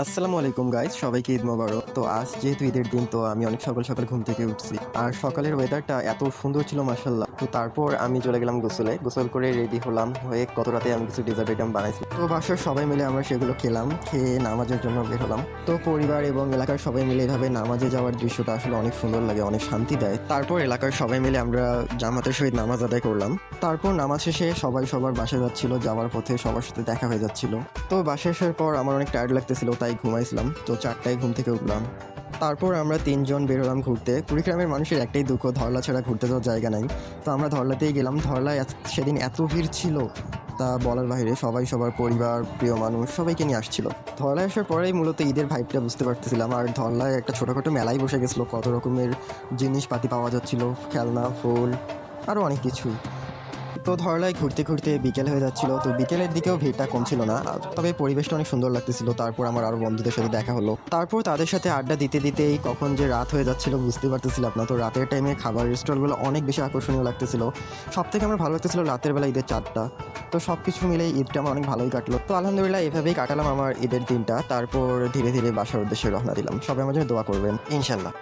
আসসালামু আলাইকুম গাইজ সবাইকে ঈদ মোবারক। তো আজ যেহেতু ঈদের দিন, তো আমি অনেক সকাল সকাল ঘুম থেকে উঠছি। আর সকালের ওয়েদারটা এত সুন্দর ছিল মাসাল্লাহ তো তারপর আমি চলে গেলাম গোসলে। গোসল করে রেডি হলাম হয়ে গত রাতে আমি কিছু ডেজার্ট আইটেম বানাইছি। তো বাসার সবাই মিলে আমরা সেগুলো খেলাম, খেয়ে নামাজের জন্য বের হলাম। তো পরিবার এবং এলাকার সবাই মিলে এভাবে নামাজে যাওয়ার দৃশ্যটা আসলে অনেক সুন্দর লাগে, অনেক শান্তি দেয়। তারপর এলাকার সবাই মিলে আমরা জামাতের সহিত নামাজ আদায় করলাম। তারপর নামাজ শেষে সবাই সবার বাসায় যাচ্ছিল, যাওয়ার পথে সবার সাথে দেখা হয়ে যাচ্ছিল। তো বাসায় আসার পর আমার অনেক টায়ার্ড লাগতেছিল। তাই ঘুমাইছিলাম, তো চারটায় ঘুম থেকে উঠলাম। তারপর আমরা তিনজন বেরোলাম ঘুরতে। কুড়িগ্রামের মানুষের একটাই দুঃখ, ধরলা ছাড়া ঘুরতে যাওয়ার জায়গা নাই। তো আমরা ধরলাতেই গেলাম। ধরলায় সেদিন এত ভিড় ছিল, তা বলার বাইরে সবাই সবার পরিবার, প্রিয় মানুষ সবাইকে নিয়ে আসছিল। ধরলায় আসার পরেই মূলত ঈদের ভাইবটা বুঝতে পারতেছিলাম। আর ধরলায় একটা ছোটোখাটো মেলাই বসে গেছিল, কত রকমের জিনিসপাতি পাওয়া যাচ্ছিল, খেলনা, ফুল আরও অনেক কিছুই। তো ধরলায় ঘুরতে ঘুরতে বিকেল হয়ে যাচ্ছিল, তো বিকেলের দিকেও ভিড়টা কম ছিল না। তবে পরিবেশটা অনেক সুন্দর লাগতেছিল, তারপর আমার আরও বন্ধুদের সাথে দেখা হলো। তারপর তাদের সাথে আড্ডা দিতে দিতেই কখন যে রাত হয়ে যাচ্ছিল বুঝতে পারতেছিলাম না, তো রাতের টাইমে খাবার স্টলগুলো অনেক বেশি আকর্ষণীয় লাগতেছিল। সব থেকে আমার ভালো লাগতেছিল রাতের বেলা ঈদের চারটা তো সব কিছু মিলে ঈদটা আমার অনেক ভালোই কাটলো। তো আলহামদুলিল্লাহ এভাবেই কাটালাম আমার ঈদের দিনটা, তারপর ধীরে ধীরে বাসার উদ্দেশ্যে রওনা দিলাম। সবাই আমার জন্য দোয়া করবেন ইনশাল্লাহ